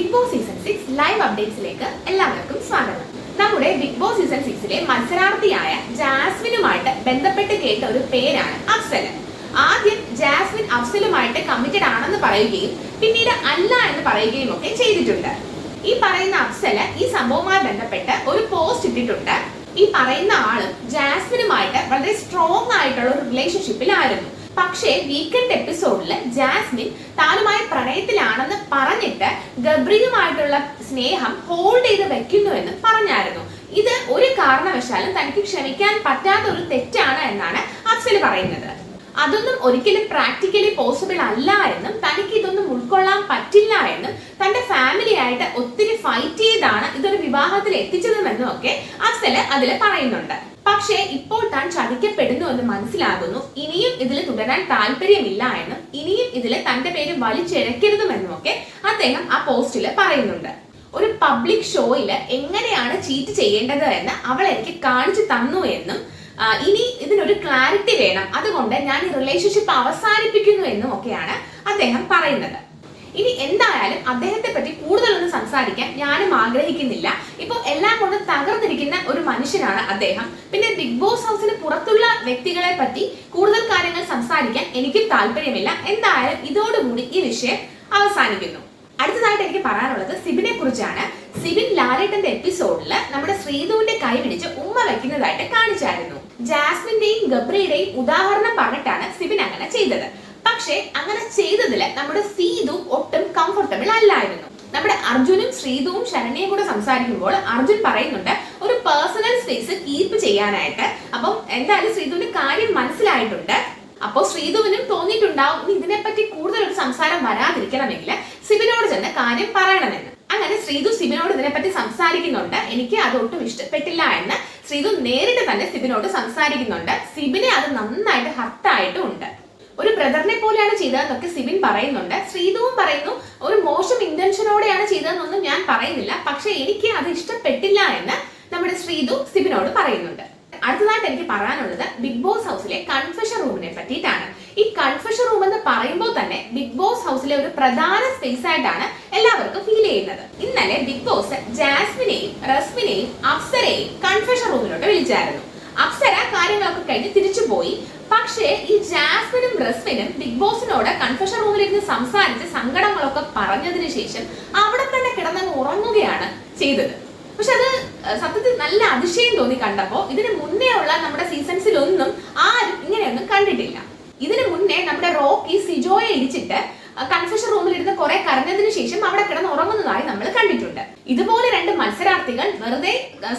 Bigg Boss season six live അപ്ഡേറ്റ്സിലേക്ക് എല്ലാവർക്കും സ്വാഗതം. നമ്മുടെ ബിഗ് ബോസ് സീസൺ സിക്സിലെ മത്സരാർത്ഥിയായ ജാസ്മിനുമായിട്ട് ബന്ധപ്പെട്ട് കേട്ട ഒരു പേരാണ് അഫ്സൽ ആദ്യം ജാസ്മിൻ അഫ്സലുമായിട്ട് കമ്മിറ്റഡ് ആണെന്ന് പറയുകയും പിന്നീട് അല്ല എന്ന് പറയുകയും ഒക്കെ ചെയ്തിട്ടുണ്ട്. ഈ പറയുന്ന അഫ്സൽ ഈ സംഭവവുമായി ബന്ധപ്പെട്ട് ഒരു പോസ്റ്റ് ഇട്ടിട്ടുണ്ട്. ഈ പറയുന്ന ആളും ജാസ്മിനുമായിട്ട് വളരെ സ്ട്രോങ് ആയിട്ടുള്ള ഒരു റിലേഷൻഷിപ്പിലായിരുന്നു പക്ഷേ വീക്കെൻഡ് എപ്പിസോഡിൽ ജാസ്മിൻ താനുമായി പ്രണയത്തിലാണെന്ന് പറഞ്ഞിട്ട് ഗബ്രിയുമായിട്ടുള്ള സ്നേഹം ഹോൾഡ് ചെയ്ത് വെക്കുന്നുവെന്ന് പറഞ്ഞായിരുന്നു. ഇത് ഒരു കാരണവശാലും തനിക്ക് ക്ഷമിക്കാൻ പറ്റാത്ത ഒരു തെറ്റാണ് എന്നാണ് അഫ്സൽ പറയുന്നത്. അതൊന്നും ഒരിക്കലും പ്രാക്ടിക്കലി പോസിബിൾ അല്ല എന്നും തനിക്ക് ഇതൊന്നും ഉൾക്കൊള്ളാൻ പറ്റില്ല എന്നും തന്റെ ഫാമിലി ആയിട്ട് ഒത്തിരി ഫൈറ്റ് ചെയ്താണ് ഇതൊരു വിവാഹത്തിൽ എത്തിച്ചതെന്നും ഒക്കെ അഫ്സൽ അതിൽ പറയുന്നുണ്ട്. പക്ഷേ ഇപ്പോൾ താൻ ചതിക്കപ്പെടുന്നു എന്ന് മനസ്സിലാകുന്നു. ഇനിയും ഇതിൽ തുടരാൻ താല്പര്യമില്ല എന്നും ഇനിയും ഇതിൽ തന്റെ പേര് വലിച്ചിഴക്കരുതുമെന്നും ഒക്കെ അദ്ദേഹം ആ പോസ്റ്റിൽ പറയുന്നുണ്ട്. ഒരു പബ്ലിക് ഷോയിൽ എങ്ങനെയാണ് ചീറ്റ് ചെയ്യേണ്ടത് എന്ന് അവൾ എനിക്ക് കാണിച്ചു തന്നു എന്നും ഇനി ഇതിനൊരു ക്ലാരിറ്റി വേണം. അതുകൊണ്ട് ഞാൻ ഈ റിലേഷൻഷിപ്പ് അവസാനിപ്പിക്കുന്നു എന്നും ഒക്കെയാണ് അദ്ദേഹം പറയുന്നത്. ഇനി എന്തായാലും അദ്ദേഹത്തെ പറ്റി കൂടുതലൊന്നും സംസാരിക്കാൻ ഞാനും ആഗ്രഹിക്കുന്നില്ല. ഇപ്പൊ എല്ലാം കൊണ്ട് തകർന്നിരിക്കുന്ന ഒരു മനുഷ്യനാണ് അദ്ദേഹം. പിന്നെ ബിഗ് ബോസ് ഹൗസിന് പുറത്തുള്ള വ്യക്തികളെ പറ്റി കൂടുതൽ കാര്യങ്ങൾ സംസാരിക്കാൻ എനിക്കും താല്പര്യമില്ല. എന്തായാലും ഇതോടുകൂടി ഈ വിഷയം അവസാനിക്കുന്നു. അടുത്തതായിട്ട് എനിക്ക് പറയാനുള്ളത് സിബിനെ കുറിച്ചാണ് സിബിൻ ലാലേട്ടന്റെ എപ്പിസോഡിൽ നമ്മുടെ ശ്രീധുവിന്റെ കൈ പിടിച്ച് ഉമ്മ വെക്കുന്നതായിട്ട് കാണിച്ചായിരുന്നു. ജാസ്മിന്റെയും ഗബ്രിയുടെയും ഉദാഹരണം പറഞ്ഞിട്ടാണ് സിബിൻ അങ്ങനെ ചെയ്തത്. പക്ഷേ അങ്ങനെ ചെയ്തതിൽ നമ്മുടെ സീതു ഒട്ടും കംഫർട്ടബിൾ അല്ലായിരുന്നു. നമ്മുടെ അർജുനും ശ്രീതുവും ശരണ്യയും കൂടെ സംസാരിക്കുമ്പോൾ അർജുൻ പറയുന്നുണ്ട് ഒരു പേഴ്സണൽ സ്പേസ് കീപ്പ് ചെയ്യാനായിട്ട്. അപ്പം എന്തായാലും ശ്രീതുവിന്റെ കാര്യം മനസ്സിലായിട്ടുണ്ട്. അപ്പോൾ ശ്രീധുവിനും തോന്നിയിട്ടുണ്ടാവും ഇതിനെപ്പറ്റി കൂടുതൽ ഒരു സംസാരം വരാതിരിക്കണമെങ്കിൽ സിബിനോട് ചെന്ന് കാര്യം പറയണമെന്ന്. അങ്ങനെ ശ്രീതു സിബിനോട് ഇതിനെപ്പറ്റി സംസാരിക്കുന്നുണ്ട്. എനിക്ക് അതൊട്ടും ഇഷ്ടപ്പെട്ടില്ല എന്ന് ശ്രീതു നേരിട്ട് തന്നെ സിബിനോട് സംസാരിക്കുന്നുണ്ട്. സിബിനെ അത് നന്നായിട്ട് ഹർട്ടായിട്ടും ഉണ്ട് ഒരു ബ്രദറിനെ പോലെയാണ് ചെയ്തതെന്നൊക്കെ സിബിൻ പറയുന്നുണ്ട്. ശ്രീതുവും പറയുന്നു ഒരു മോശം ഇന്റൻഷനോടെയാണ് ചെയ്തതെന്നൊന്നും ഞാൻ പറയുന്നില്ല. പക്ഷെ എനിക്ക് അത് ഇഷ്ടപ്പെട്ടില്ല എന്ന് നമ്മുടെ ശ്രീതു സിബിനോട് പറയുന്നുണ്ട്. അടുത്തതായിട്ട് എനിക്ക് പറയാനുള്ളത് ബിഗ് ബോസ് ഹൗസിലെ കൺഫഷൻ റൂമിനെ പറ്റിയിട്ടാണ്. ഈ കൺഫഷൻ റൂം എന്ന് പറയുമ്പോൾ തന്നെ ബിഗ് ബോസ് ഹൗസിലെ ഒരു പ്രധാന സ്പേസ് ആയിട്ടാണ് എല്ലാവർക്കും ഫീൽ ചെയ്യുന്നത്. ഇന്നലെ ബിഗ് ബോസ് ജാസ്മിനെയും റസ്മിനെയും അഫ്സരെയും കൺഫഷൻ റൂമിലോട്ട് വിളിച്ചായിരുന്നു. അപ്സര കാര്യങ്ങളൊക്കെ കഴിഞ്ഞ് തിരിച്ചു പോയി. പക്ഷേ ഈ ജാസ്മിനും റസ്മിനും ബിഗ് ബോസിനോട് കൺഫഷൻ റൂമിലിരുന്ന് സംസാരിച്ച് സങ്കടങ്ങളൊക്കെ പറഞ്ഞതിന് ശേഷം അവിടെ തന്നെ കിടന്നങ്ങ് ഉറങ്ങുകയാണ് ചെയ്തത്. പക്ഷെ അത് സത്യത്തിൽ നല്ല അതിശയം തോന്നി കണ്ടപ്പോ ഇതിന് മുന്നേ ഉള്ള നമ്മുടെ സീസൺസിലൊന്നും ആരും ഇങ്ങനെയൊന്നും കണ്ടിട്ടില്ല. ഇതിനു മുന്നേ നമ്മുടെ റോക്കി സിജോയെ ഇടിച്ചിട്ട് കൺഫ്യൂഷൻ റൂമിൽ ഇരുന്ന് കുറെ കരഞ്ഞതിന് ശേഷം അവിടെ കിടന്ന് ഉറങ്ങുന്നതായി നമ്മൾ കണ്ടിട്ടുണ്ട്. ഇതുപോലെ രണ്ട് മത്സരാർത്ഥികൾ വെറുതെ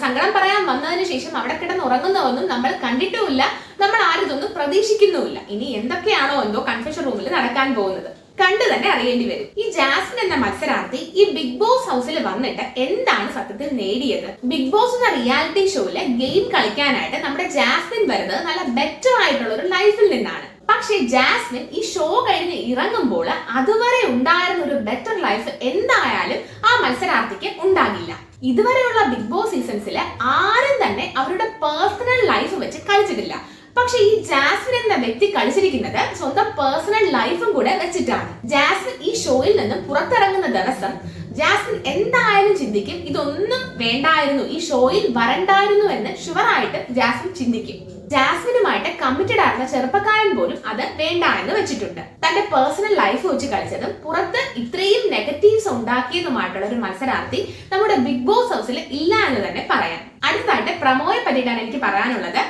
സങ്കടം പറയാൻ വന്നതിന് ശേഷം അവിടെ കിടന്ന് ഉറങ്ങുന്നതൊന്നും നമ്മൾ കണ്ടിട്ടുമില്ല. നമ്മൾ ആരും ഇതൊന്നും പ്രതീക്ഷിക്കുന്നുമില്ല. ഇനി എന്തൊക്കെയാണോ എന്തോ കൺഫ്യൂഷൻ റൂമിൽ നടക്കാൻ പോകുന്നത്. കണ്ടു തന്നെ അറിയേണ്ടി വരും. ഈ ജാസ്മിൻ എന്ന മത്സരാർത്ഥി ഈ ബിഗ് ബോസ് ഹൗസിൽ വന്നിട്ട് എന്താണ് സത്യത്തിൽ നേടിയത്? ബിഗ് ബോസ് എന്ന റിയാലിറ്റി ഷോയിൽ ഗെയിം കളിക്കാനായിട്ട് നമ്മുടെ ജാസ്മിൻ വരുന്നത് നല്ല ബെറ്റർ ആയിട്ടുള്ള ഒരു ലൈഫിൽ നിന്നാണ്. പക്ഷേ ജാസ്മിൻ ഈ ഷോ കഴിഞ്ഞ് ഇറങ്ങുമ്പോൾ അതുവരെ ഉണ്ടായിരുന്ന ഒരു ബെറ്റർ ലൈഫ് എന്തായാലും ആ മത്സരാർത്ഥിക്ക് ഉണ്ടാകില്ല. ഇതുവരെയുള്ള ബിഗ് ബോസ് സീസൺസിൽ ആരും തന്നെ അവരുടെ പേഴ്സണൽ ലൈഫ് വെച്ച് കളിച്ചിട്ടില്ല. പക്ഷെ ഈ ജാസ്മിൻ എന്ന വ്യക്തി കളിച്ചിരിക്കുന്നത് സ്വന്തം പേഴ്സണൽ ലൈഫും കൂടെ വെച്ചിട്ടാണ്. ജാസ്മിൻ ഈ ഷോയിൽ നിന്നും പുറത്തിറങ്ങുന്ന ദിവസം ജാസ്മിൻ എന്തായാലും ചിന്തിക്കും ഇതൊന്നും വേണ്ടായിരുന്നു ഈ ഷോയിൽ വരണ്ടായിരുന്നു എന്ന് ഷുവറായിട്ട് ജാസ്മിൻ ചിന്തിക്കും. ജാസ്മിനുമായിട്ട് കമ്മിറ്റഡ് ആയിരുന്ന ചെറുപ്പക്കാരൻ പോലും അത് വേണ്ട എന്ന് വെച്ചിട്ടുണ്ട്. തന്റെ പേഴ്സണൽ ലൈഫ് വെച്ച് കളിച്ചതും പുറത്ത് ഇത്രയും നെഗറ്റീവ്സ് ഉണ്ടാക്കിയതുമായിട്ടുള്ള ഒരു മത്സരാർത്ഥി നമ്മുടെ ബിഗ് ബോസ് ഹൗസിൽ ഇല്ല എന്ന് തന്നെ പറയാം. അടുത്തായിട്ട് പ്രമോയെ പറ്റിയിട്ടാണ് എനിക്ക് പറയാനുള്ളത്.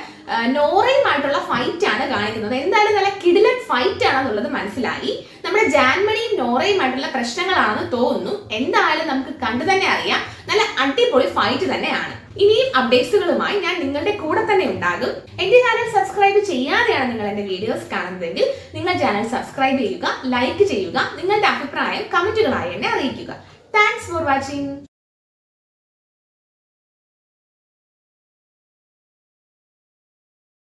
നോറയുമായിട്ടുള്ള ഫൈറ്റ് ആണ് കാണിക്കുന്നത്. എന്തായാലും നല്ല കിടിലൻ ഫൈറ്റ് ആണെന്നുള്ളത് മനസ്സിലായി. നമ്മുടെ ജാൻമണിയും നോറയുമായിട്ടുള്ള പ്രശ്നങ്ങളാണെന്ന് തോന്നുന്നു. എന്തായാലും നമുക്ക് കണ്ടു തന്നെ അറിയാം. നല്ല അടിപൊളി ഫൈറ്റ് തന്നെയാണ്. ഇനിയും അപ്ഡേറ്റ്സുകളുമായി ഞാൻ നിങ്ങളുടെ കൂടെ തന്നെ ഉണ്ടാകും. എന്റെ ചാനൽ സബ്സ്ക്രൈബ് ചെയ്യാതെയാണ് നിങ്ങൾ എന്റെ വീഡിയോസ് കാണുന്നതെങ്കിൽ നിങ്ങൾ ചാനൽ സബ്സ്ക്രൈബ് ചെയ്യുക ലൈക്ക് ചെയ്യുക നിങ്ങളുടെ അഭിപ്രായം കമന്റുകളായി എന്നെ അറിയിക്കുക. Thanks for watching